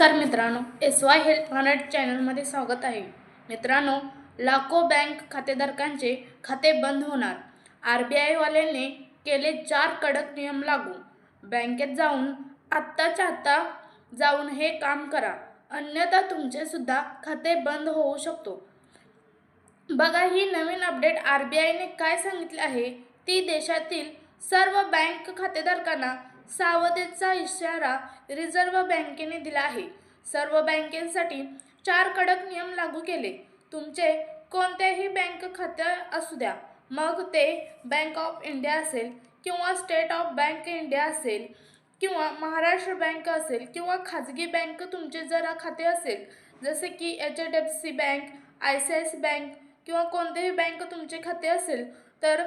नमस्कार मित्रांनो S Y health hundred चॅनलमध्ये स्वागत आहे. मित्रांनो लाखो बँक खातेधारकांचे खाते बंद होणार. आर बी आयवाल्याने केले चार कडक नियम लागू. बँकेत जाऊन आत्ताच्या आत्ता जाऊन हे काम करा. अन्यथा तुमचेसुद्धा खाते बंद होऊ शकतो. बघा ही नवीन अपडेट आर बी आयने काय सांगितले आहे? ती देशातील सर्व बँक खातेधारकांना सावधतेचा इशारा रिझर्व्ह बँकेने दिला आहे. सर्व बँकेसाठी चार कडक नियम लागू केले. तुमचे कोणत्याही बँक खाते असू द्या. मग ते बँक ऑफ इंडिया असेल किंवा स्टेट ऑफ बँक इंडिया असेल किंवा महाराष्ट्र बँक असेल किंवा खाजगी बँक तुमचे जरा खाते असेल जसे की H D F C bank I C I C bank किंवा कोणतेही बँक तुमचे खाते असेल तर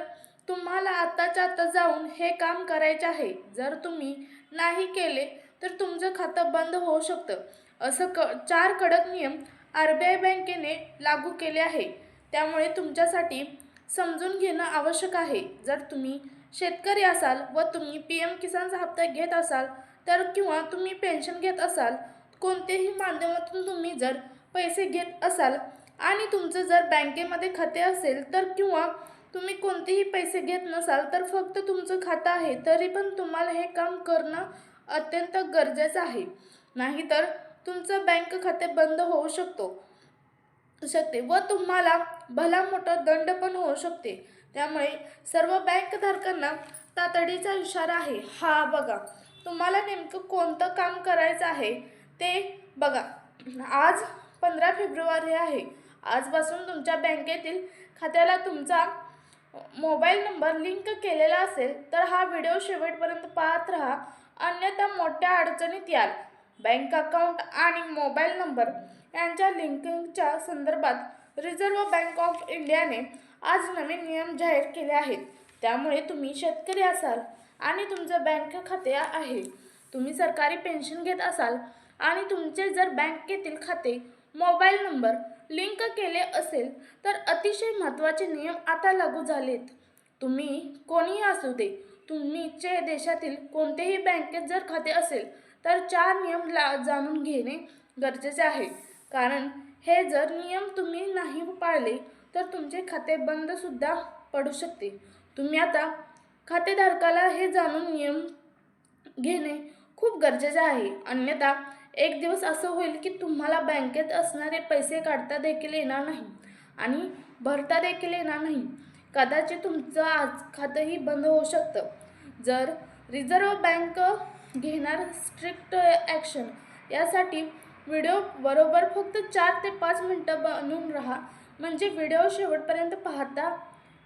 तुम्हाला आत्ताच्या आत्ता जाऊन हे काम करायचे आहे. जर तुम्ही नाही केले तर तुमचं खातं बंद होऊ शकतं. असं क चार कडक नियम आर बी आय बँकेने लागू केले आहे. त्यामुळे तुमच्यासाठी समजून घेणं आवश्यक आहे. जर तुम्ही शेतकरी असाल व तुम्ही पी एम किसानचा हप्ता घेत असाल तर किंवा तुम्ही पेन्शन घेत असाल कोणत्याही माध्यमातून तुम्ही जर पैसे घेत असाल आणि तुमचं जर बँकेमध्ये खाते असेल तर किंवा तुम्ही कोणतेही पैसे घेत नसाल तर फक्त तुमचं खातं आहे तरी पण तुम्हाला हे काम करणं अत्यंत गरजेचं आहे. नाहीतर तुमचं बँक खाते बंद होऊ शकतो. शकते व तुम्हाला भला मोठा दंड पण होऊ शकते. त्यामुळे सर्व बँकधारकांना तातडीचा इशारा आहे. हा बघा तुम्हाला नेमकं कोणतं काम करायचं आहे ते बघा. आज पंधरा फेब्रुवारी आहे. आजपासून तुमच्या बँकेतील खात्याला तुमचा मोबाईल नंबर लिंक केलेला असेल तर हा व्हिडिओ शेवटपर्यंत पाहत राहा. अन्यथा मोठ्या अडचणीत याल. बँक अकाउंट आणि मोबाईल नंबर यांच्या लिंकिंगच्या संदर्भात रिझर्व्ह बँक ऑफ इंडियाने आज नवीन नियम जाहीर केले आहेत. त्यामुळे तुम्ही शेतकरी असाल आणि तुमचं बँक खाते आहे. तुम्ही सरकारी पेन्शन घेत असाल आणि तुमचे जर बँकेतील खाते मोबाईल नंबर लिंक केले असेल तर अतिशय महत्त्वाचे नियम आता लागू झालेत. तुम्ही कोणीही असू दे तुमचे देशातील कोणतेही बँकेत जर खाते असेल तर चार नियम ला जाणून घेणे गरजेचे आहे. कारण हे जर नियम तुम्ही नाही पाळले तर तुमचे खाते बंदसुद्धा पडू शकते. तुम्ही आता खातेधारकाला हे जाणून नियम घेणे खूप गरजेचे आहे. अन्यथा एक दिवस असं होईल की तुम्हाला बँकेत असणारे पैसे काढता देखील येणार नाही आणि भरता देखील येणार नाही. कदाचित तुमचं आज खातंही बंद होऊ शकतं. जर रिझर्व्ह बँक घेणार स्ट्रिक्ट ॲक्शन यासाठी व्हिडिओ बरोबर फक्त चार ते पाच मिनटं बनून राहा. म्हणजे व्हिडिओ शेवटपर्यंत पाहता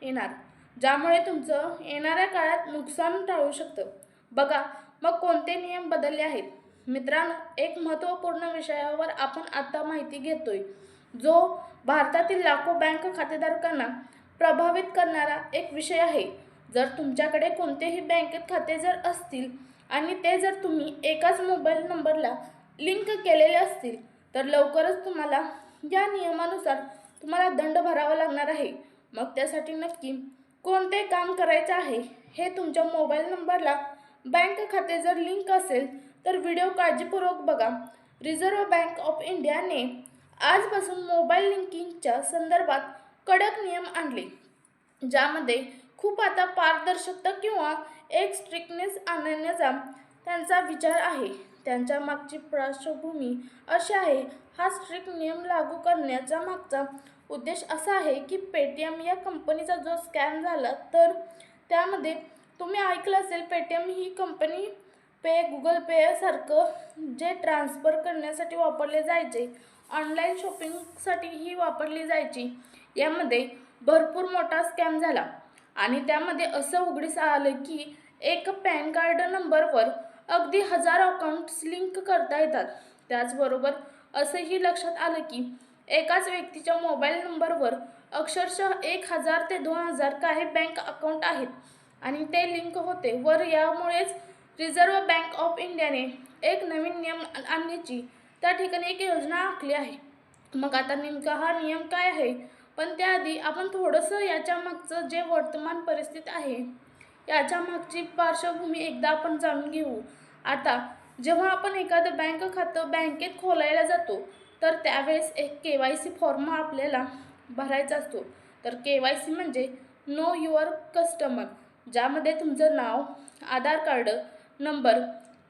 येणार ज्यामुळे तुमचं येणाऱ्या काळात नुकसान टाळू शकतं. बघा मग कोणते नियम बदलले आहेत? मित्रांनो एक महत्त्वपूर्ण विषयावर आपण आता माहिती घेतोय जो भारतातील लाखो बँक खातेधारकांना प्रभावित करणारा एक विषय आहे. जर तुमच्याकडे कोणतेही बँकेत खाते जर असतील आणि ते जर तुम्ही एकाच मोबाईल नंबरला लिंक केलेले असतील तर लवकरच तुम्हाला या नियमानुसार तुम्हाला दंड भरावा लागणार आहे. मग त्यासाठी नक्की कोणते काम करायचे आहे हे तुमच्या मोबाईल नंबरला बँक खाते जर लिंक असेल तर व्हिडिओ काळजीपूर्वक बघा. रिझर्व्ह बँक ऑफ इंडियाने आजपासून मोबाईल लिंकिंगच्या संदर्भात कडक नियम आणले. ज्यामध्ये खूप आता पारदर्शकता किंवा एक स्ट्रिक्टनेस आणण्याचा त्यांचा विचार आहे. त्यांच्या मागची पार्श्वभूमी अशी आहे हा स्ट्रिक्ट नियम लागू करण्याचा मागचा उद्देश असा आहे की पेटीएम या कंपनीचा जो स्कॅम झाला तर त्यामध्ये तुम्ही ऐकलं असेल पेटीएम ही कंपनी पे गुगल पे सारखं जे ट्रान्सफर करण्यासाठी वापरले जायचे. ऑनलाईन शॉपिंगसाठी ही वापरली जायची. यामध्ये भरपूर मोठा स्कॅम झाला. आणि त्यामध्ये असं उघडीस आलं की एक पॅन कार्ड नंबरवर अगदी हजार अकाउंट्स लिंक करता येतात. त्याचबरोबर असंही लक्षात आलं की एकाच व्यक्तीच्या मोबाईल नंबरवर अक्षरशः एक हजार ते दोन हजार काही बँक अकाउंट आहेत. आणि ते लिंक होते. वर यामुळेच रिझर्व्ह बँक ऑफ इंडियाने एक नवीन नियम आणण्याची त्या ठिकाणी एक योजना आखली आहे. मग आता नेमका हा नियम काय आहे? पण त्याआधी आपण थोडंसं याच्या मागचं जे वर्तमान परिस्थिती आहे याच्या मागची पार्श्वभूमी एकदा आपण जाणून घेऊ. आता जेव्हा आपण एखादं बँक खातं बँकेत खोलायला जातो तर त्यावेळेस एक के वाय सी फॉर्म आपल्याला भरायचा असतो. तर के वाय सी म्हणजे नो युअर कस्टमर ज्यामध्ये तुमचं नाव आधार कार्ड नंबर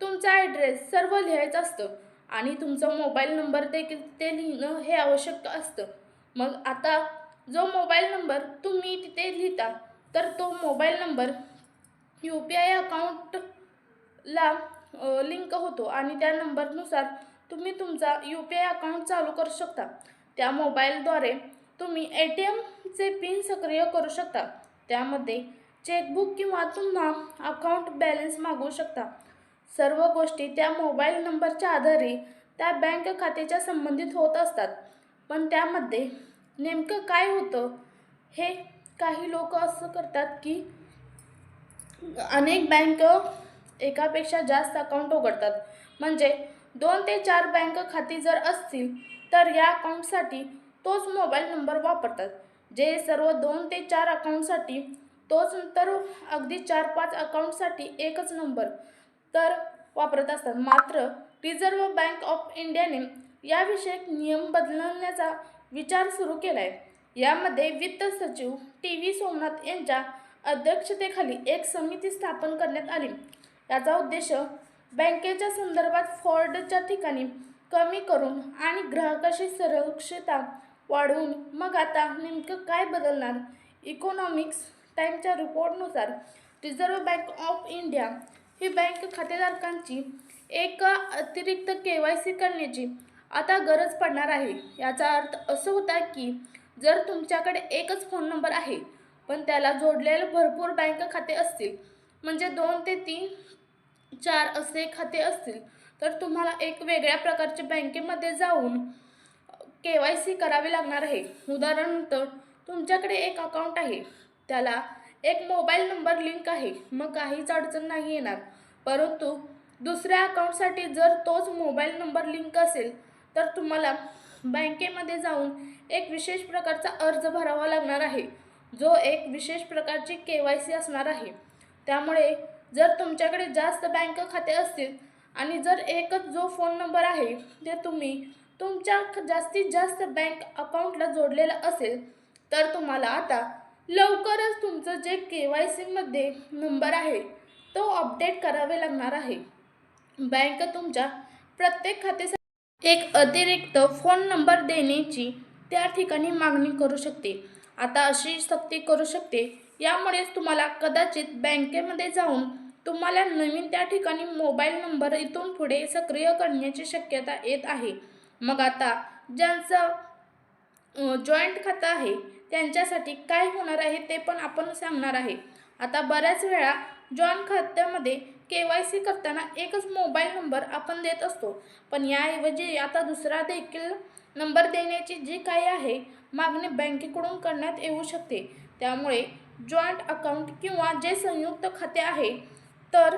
तुमचा ॲड्रेस सर्व लिहायचं असतं आणि तुमचा मोबाईल नंबर देखील ते लिहिणं हे आवश्यक असतं. मग आता जो मोबाईल नंबर तुम्ही तिथे लिहिता तर तो mobile number U P I अकाउंटला लिंक होतो आणि त्या नंबरनुसार तुम्ही तुमचा यू पी आय अकाउंट चालू करू शकता. त्या मोबाईलद्वारे तुम्ही ए टी एमचे पिन सक्रिय करू शकता. त्यामध्ये चेकबुक किंवा तुम्हा अकाउंट बॅलन्स मागवू शकता. सर्व गोष्टी त्या मोबाईल नंबरच्या आधारे त्या बँक खात्याच्या संबंधित होत असतात. पण त्यामध्ये नेमकं काय होतं? हे काही लोक असं करतात की अनेक बँक एकापेक्षा जास्त अकाउंट उघडतात. म्हणजे दोन ते चार बँक खाती जर असतील तर या अकाउंटसाठी तोच मोबाईल नंबर वापरतात. जे सर्व दोन ते चार अकाउंटसाठी तोच तर अगदी चार पाच अकाउंटसाठी एकच नंबर तर वापरत असतात. मात्र रिझर्व्ह बँक ऑफ इंडियाने याविषयक नियम बदलण्याचा विचार सुरू केला आहे यामध्ये वित्त सचिव टी व्ही सोमनाथ यांच्या अध्यक्षतेखाली एक समिती स्थापन करण्यात आली. याचा उद्देश बँकेच्या संदर्भात फ्रॉडच्या ठिकाणी कमी करून आणि ग्राहकाशी सुरक्षता वाढवून मग आता नेमकं काय बदलणार? इकॉनॉमिक्स टाईमच्या रिपोर्टनुसार रिझर्व्ह बँक ऑफ इंडिया ही बँक खातेधारकांची एक अतिरिक्त के वाय सी करण्याची आता गरज पडणार आहे. याचा अर्थ असं होता की जर तुमच्याकडे एकच फोन नंबर आहे पण त्याला जोडलेले भरपूर बँक खाते असतील म्हणजे दोन ते तीन चार असे खाते असतील तर तुम्हाला एक वेगळ्या प्रकारच्या बँकेमध्ये जाऊन के वाय सी करावी लागणार आहे. उदाहरणार्थ तुमच्याकडे एक अकाउंट आहे त्याला एक मोबाईल नंबर लिंक आहे. मग काहीच अडचण नाही येणार. परंतु दुसऱ्या अकाउंटसाठी जर तोच मोबाईल नंबर लिंक असेल तर तुम्हाला बँकेमध्ये जाऊन एक विशेष प्रकारचा अर्ज भरावा लागणार आहे. जो एक विशेष प्रकारची के वाय सी असणार आहे. त्यामुळे जर तुमच्याकडे जास्त बँक खाते असतील आणि जर एकच जो फोन नंबर आहे ते तुम्ही तुमच्या जास्तीत जास्त बँक अकाउंटला जोडलेला असेल तर तुम्हाला आता लवकरच तुमचं जे के वाय सीमध्ये नंबर आहे तो अपडेट करावे लागणार आहे. बँक तुमच्या प्रत्येक खात्यासाठी एक अतिरिक्त फोन नंबर देण्याची त्या ठिकाणी मागणी करू शकते. आता अशी सक्ती करू शकते. यामुळेच तुम्हाला कदाचित बँकेमध्ये जाऊन तुम्हाला नवीन त्या ठिकाणी मोबाईल नंबर इथून पुढे सक्रिय करण्याची शक्यता येत आहे. मग आता ज्यांचं जॉईंट खातं आहे त्यांच्यासाठी काय होणार आहे ते पण आपण सांगणार आहे. आता बऱ्याच वेळा जॉईंट खात्यामध्ये के वाय सी करताना एकच मोबाईल नंबर आपण देत असतो. पण याऐवजी आता दुसरा देखील नंबर देण्याची जी काही आहे मागणी बँकेकडून करण्यात येऊ शकते. त्यामुळे जॉईंट अकाउंट किंवा जे संयुक्त खाते आहे तर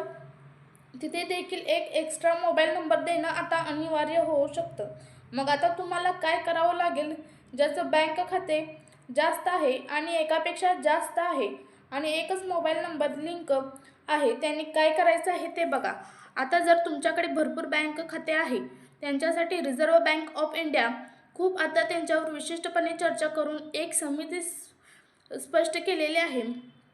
तिथे देखील एक एक्स्ट्रा मोबाईल नंबर देणं आता अनिवार्य होऊ शकतं. मग आता तुम्हाला काय करावं लागेल? ज्याचं बँक खाते जास्त आहे आणि एकापेक्षा जास्त आहे. आणि एकच मोबाईल नंबर लिंक आहे. त्यांनी काय करायचं आहे ते बघा. आता जर तुमच्याकडे भरपूर बँक खाते आहे त्यांच्यासाठी रिझर्व्ह बँक ऑफ इंडिया खूप आता त्यांच्यावर विशिष्टपणे चर्चा करून एक समिती स्पष्ट केलेली आहे.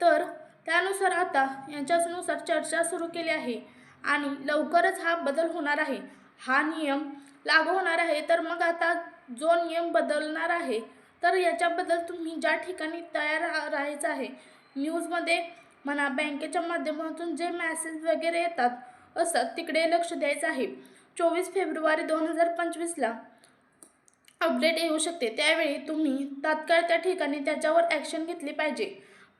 तर त्यानुसार आता यांच्यानुसार चर्चा सुरू केली आहे आणि लवकरच हा बदल होणार आहे. हा नियम लागू होणार आहे. तर मग आता जो नियम बदलणार आहे तर याच्याबद्दल तुम्ही ज्या ठिकाणी तयार राहायचं आहे न्यूजमध्ये म्हणा बँकेच्या माध्यमातून जे मॅसेज वगैरे येतात असतात तिकडे लक्ष द्यायचं आहे. चोवीस फेब्रुवारी दोन हजार पंचवीसला अपडेट येऊ शकते. त्यावेळी तुम्ही तात्काळ त्या ठिकाणी त्याच्यावर ॲक्शन घेतली पाहिजे.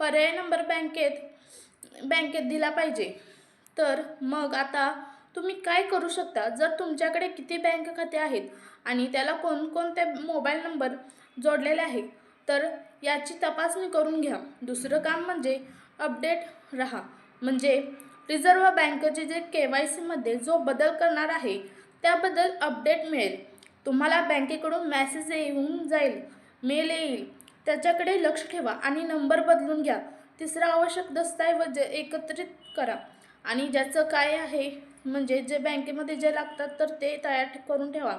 पर्याय नंबर बँकेत बँकेत दिला पाहिजे. तर मग आता तुम्ही काय करू शकता? जर तुमच्याकडे किती बँक खाते आहेत आणि त्याला कोणकोणते मोबाईल नंबर जोडलेले आहे. तर याची तपासणी करून घ्या. दुसरं काम म्हणजे अपडेट राहा. म्हणजे रिझर्व्ह बँकेचे जे के वाय सीमध्ये जो बदल करणार आहे त्याबद्दल अपडेट मिळेल. तुम्हाला बँकेकडून मेसेज येऊन जाईल मेल येईल. त्याच्याकडे लक्ष ठेवा आणि नंबर बदलून घ्या. तिसरा आवश्यक दस्तऐवज एकत्रित करा. आणि ज्याचं काय आहे म्हणजे जे बँकेमध्ये जे लागतात तर ते तयार करून ठेवा.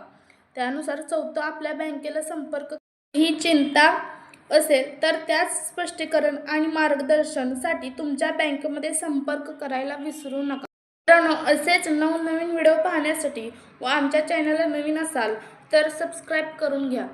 त्यानुसार चौथं आपल्या बँकेला संपर्क ही चिंता असेल तर त्याच स्पष्टीकरण आणि मार्गदर्शनासाठी तुमच्या बँकेमध्ये संपर्क करायला विसरू नका. मित्रांनो असेच नवनवीन व्हिडिओ पाहण्यासाठी व आमच्या चॅनलला नवीन असाल तर सबस्क्राईब करून घ्या.